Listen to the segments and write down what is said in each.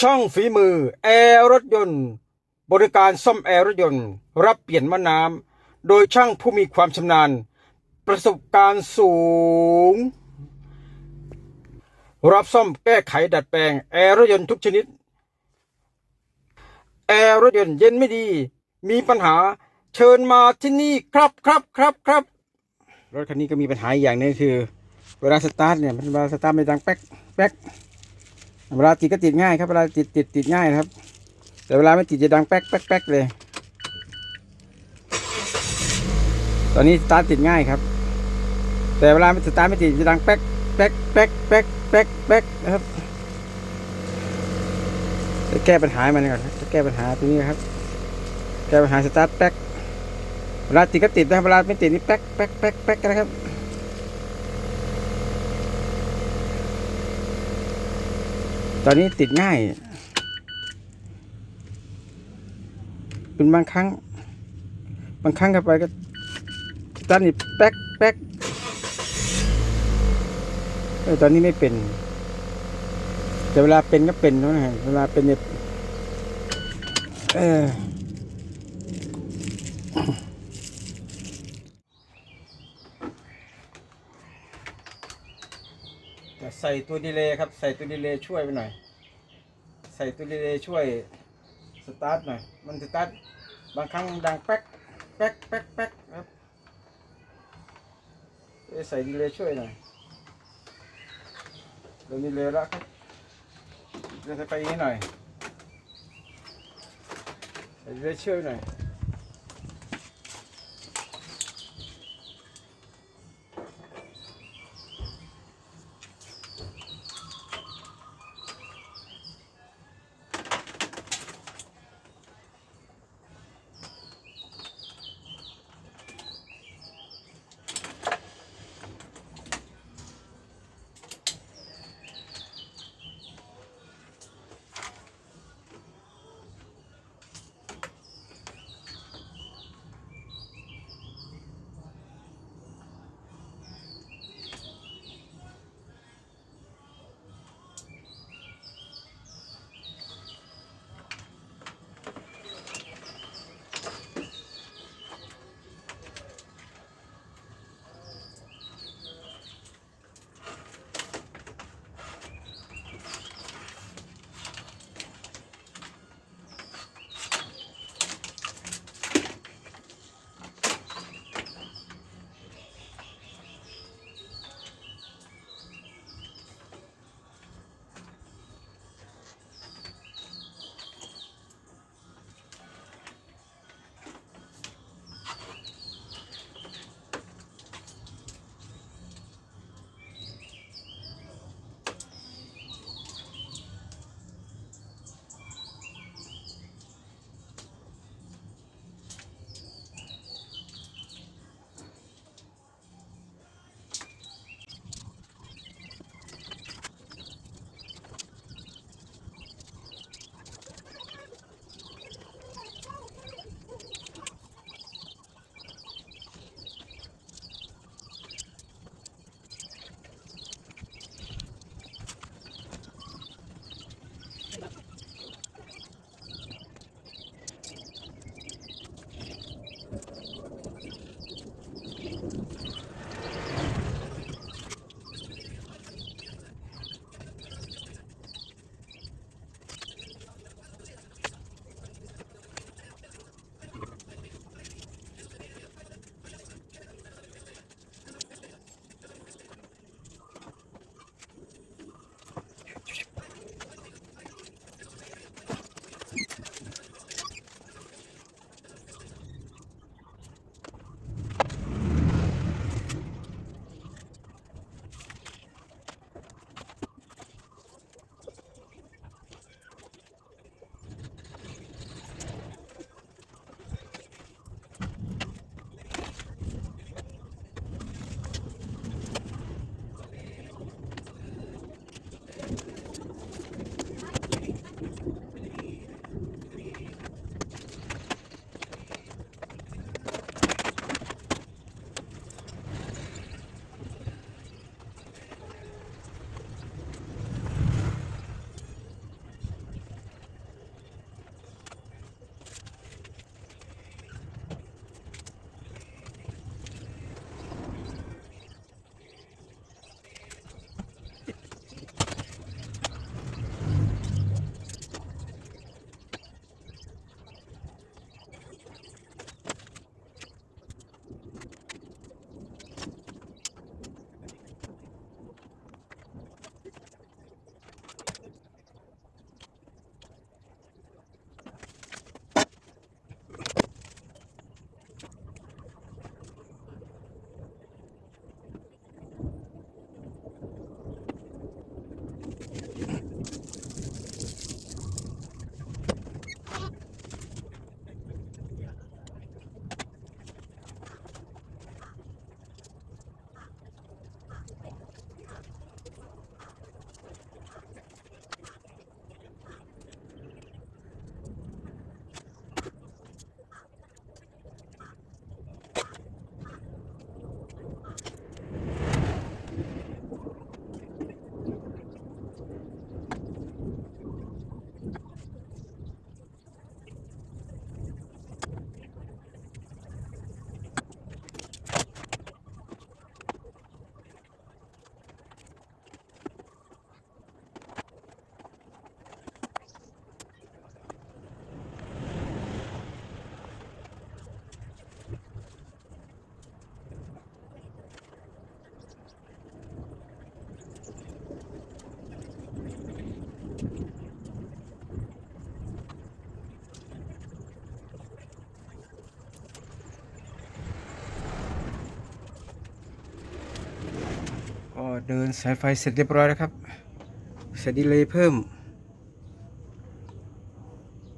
ช่องฝีมือ แอร์รถยนต์ บริการซ่อมแอร์รถยนต์ รับเปลี่ยนมะน้ำโดยช่างผู้มีความชำนาญ ประสบการณ์สูง รับซ่อมแก้ไขดัดแปลง แอร์รถยนต์ทุกชนิด แอร์รถยนต์เย็นไม่ดี มีปัญหาเชิญมาที่นี่ครับครับครับครับรถคันนี้ก็มีปัญหาอย่างนึงคือ เวลาสตาร์ทเนี่ยมันเวลาสตาร์ทไม่ดังแป๊กแป๊ก เวลาติดก็ติดง่ายครับเวลาติดติดติดง่ายนะครับ แต่เวลาไม่ติดจะดังแป๊กแป๊กแป๊กเลย ตอนนี้สตาร์ทติดง่ายครับ แต่เวลาไม่สตาร์ทไม่ติดจะดังแป๊กแป๊กแป๊กแป๊กแป๊กแป๊กนะครับจะแก้ปัญหามันก่อนจะแก้ปัญหาตรงนี้ครับ แก้ปัญหาสตาร์ทแป๊กเวลาติดก็ติดนะครับเวลาไม่ติดนี่แป๊กแป๊กแป๊กแป๊กนะครับ ตอนนี้ติดง่าย เป็นบางครั้ง บางครั้งเข้าไปก็ตาร์ทนี่แป๊กแป๊กเออตอนนี้ไม่เป็น แต่เวลาเป็นก็เป็นเท่านั้นเวลาเป็นเนี่ยเออ แต่ ใส่ตัวดีเลย์ครับ ใส่ตัวดีเลย์ช่วยไปหน่อย ใส่ตัวดีเลย์ช่วยสตาร์ทหน่อย มันสตาร์ทบางครั้งดังแป๊กแป๊กแป๊กแป๊กครับใส่ดีเลย์ช่วยหน่อยเดี๋ยวดีเลย์ล้วครับเดี๋ยวจะไปอย่างนี้หน่อยใส่ดีเลย์ช่วยหน่อย เดินสายไฟเสร็จเรียบร้อยแล้วครับใส่ดีเลยเพิ่ม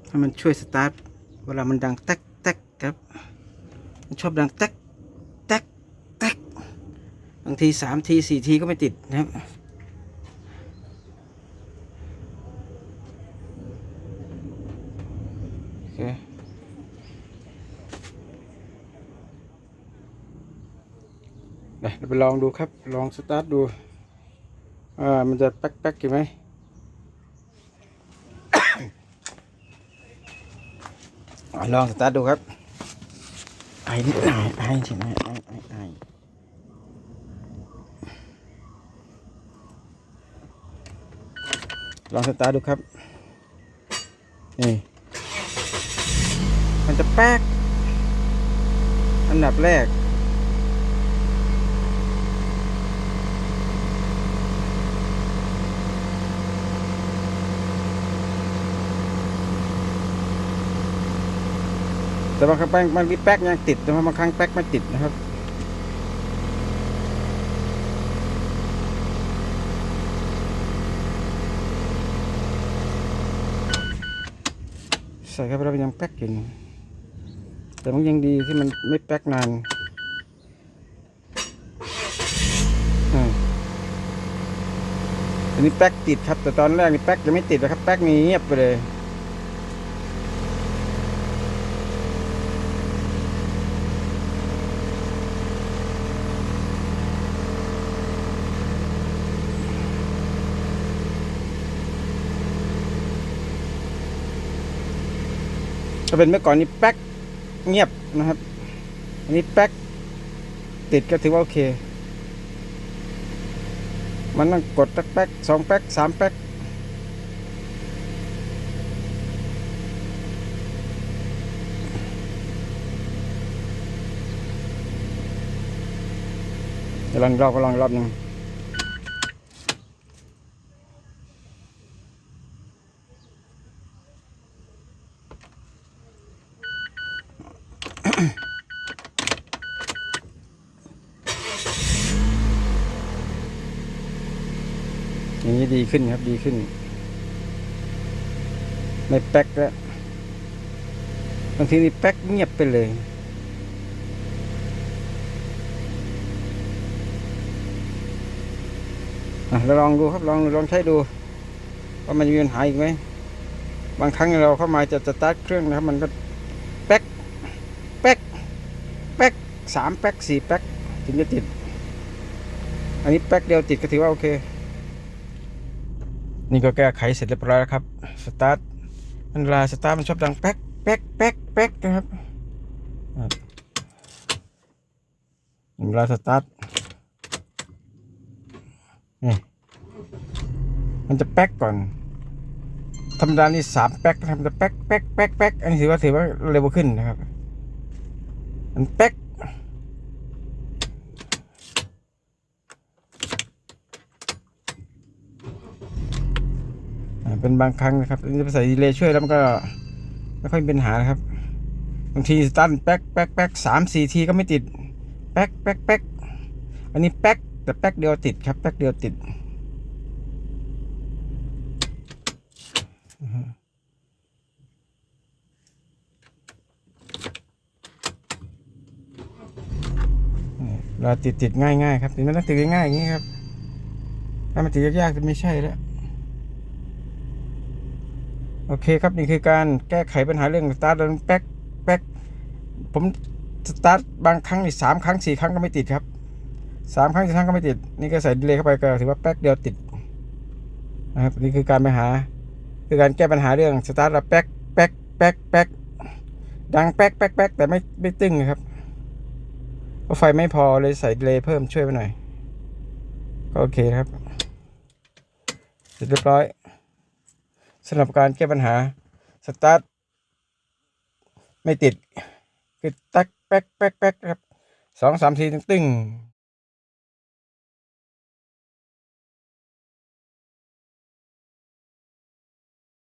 ให้มันช่วยสตาร์ทเวลามันดังแต๊กแต๊กครับมันชอบดังแต๊กแต๊กแต๊กบางทีสามทีสี่ทีก็ไม่ติดนะครับโอเค เดี๋ยวเรา ไปลองดูครับ ลองสตาร์ทดูอ่ามันจะแป๊กแป๊กอยู่ไหมลองสตาร์ทดูครับไอ้นิดหน่อยไอ้ใช่ไหมไอ้ไอ้ไอ้ลองสตาร์ทดูครับนี่มันจะแป๊กอันดับแรก แต่บางครั้งมันมีแป๊กยังติดแต่ว่าบางครั้งแป๊กไม่ติดนะครับใส่เข้าไปแล้วมันยังแป๊กอยู่แต่มันยังดีที่มันไม่แป๊กนานอันนี้แป๊กติดครับแต่ตอนแรกนี่แป๊กยังไม่ติดนะครับแป๊กนี้เงียบไปเลย ถ้าเป็นเมื่อก่อนนี้แป๊กเงียบนะครับอันนี้แป๊กติดก็ถือว่าโอเค มันต้องกดสักแป๊กสองแป๊กสามแป๊กลองรอบก็ลองรอบหนึ่ง อย่างนี้ดี ขึ้นครับ ดีขึ้น ไม่แป๊กแล้วบางทีนี่แป๊กเงียบไปเลยเราลองดูครับลองลองใช้ดูว่ามันจะมีปัญหาอีกไหมบางครั้งเราเข้ามาจะสตาร์ทเครื่องนะครับ มันก็แป๊กแป๊กแป๊กสามแป๊กสี่แป๊กถึงจะติด อันนี้แป๊กเดียวติดก็ถือว่าโอเค นี่ก็แก้ไขเสร็จเรียบร้อยแล้วครับ สตาร์ทมันเวลาสตาร์ทมันชอบดังแป๊กแป๊กแป๊กแป๊กนะครับเวลาสตาร์ทนี่มันจะแป๊กก่อน ธรรมดานี่สามแป๊กนะครับมันจะแป๊กแป๊กแป๊กแป๊กอันนี้ถือว่าถือว่าเร็วขึ้นนะครับ มันแป๊ก เป็นบางครั้งนะครับอันนี้ใส่ดีเลย์ช่วยแล้วมันก็ไม่ค่อยมีปัญหานะครับบางทีสตาร์ทแป๊กแป๊กแป๊กสามสี่ทีก็ไม่ติดแป๊กแป๊กแป๊กอันนี้แป๊กแต่แป๊กเดียวติดครับแป๊กเดียวติดเราติดติดง่ายง่ายๆครับติดมันต้องติดง่ายๆอย่างนี้ครับถ้ามันติดยากๆจะไม่ใช่แล้ว โอเคครับนี่คือการแก้ไขปัญหาเรื่องสตาร์ทแล้วแป๊กแป๊กผมสตาร์ทบางครั้งนี่สามครั้งสี่ครั้งก็ไม่ติดครับสามครั้งสี่ครั้งก็ไม่ติด นี่ก็ใส่ดีเลย์เข้าไปก็ถือว่าแป๊กเดียวติดนะครับนี่คือการปัญหา คือการแก้ปัญหาเรื่องสตาร์ทแล้วแป๊กแป๊กแป๊กแป๊กดังแป๊กแป๊กแป๊กแต่ไม่ไม่ตึ้งครับเพราไฟไม่พอเลยใส่ดีเลย์เพิ่มช่วยไปหน่อยก็โอเคครับเสร็จเรียบร้อย สำหรับการแก้ปัญหาสตาร์ทไม่ติด คือตักแป๊กแป๊กแป๊กครับสองสามทีตึ้ง